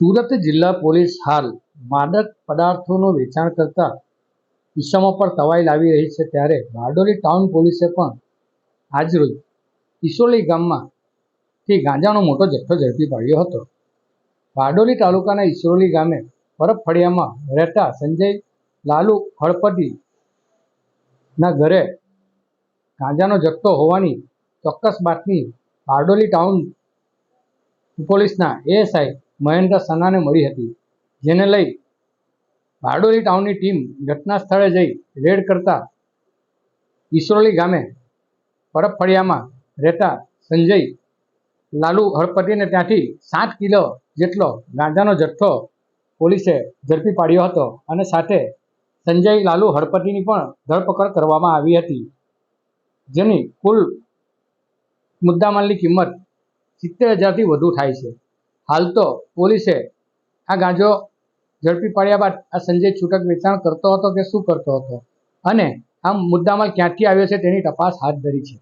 સુરત જિલ્લા પોલીસ હાલ માદક પદાર્થોનું વેચાણ કરતા ઈસમો પર તવાઈ લાવી રહી છે ત્યારે બારડોલી ટાઉન પોલીસે પણ આજરોજ ઈસોલી ગામમાંથી ગાંજાનો મોટો જથ્થો ઝડપી પાડ્યો હતો. બારડોલી તાલુકાના ઈસરોલી ગામે પરબ ફળિયામાં રહેતા સંજય લાલુ હળપતિના ઘરે ગાંજાનો જથ્થો હોવાની ચોક્કસ બાતમી બારડોલી ટાઉન પોલીસના એએસઆઈ મહેન્દ્ર સનાને મળી હતી, જેને લઈ બારડોલી ટાઉનની ટીમ ઘટના સ્થળે જઈ રેડ કરતા ઈસરોલી ગામે પરબફળિયામાં રહેતા સંજય, લાલુ હળપતિને ત્યાંથી સાત કિલો જેટલો ગાંજાનો જથ્થો પોલીસે ઝડપી પાડ્યો હતો અને સાથે સંજય, લાલુ હળપતિની પણ ધરપકડ કરવામાં આવી હતી, જેની કુલ મુદ્દામાલની કિંમત સિત્તેર હજારથી વધુ થાય છે. હાલ તો પોલીસે આ ગાંજો ઝડપી પાડ્યા બાદ આ સંજય છૂટક વેચાણ કરતો હતો કે શું કરતો હતો? અને આ મુદ્દામાલ ક્યાંથી આવ્યો છે તેની તપાસ હાથ ધરી છે.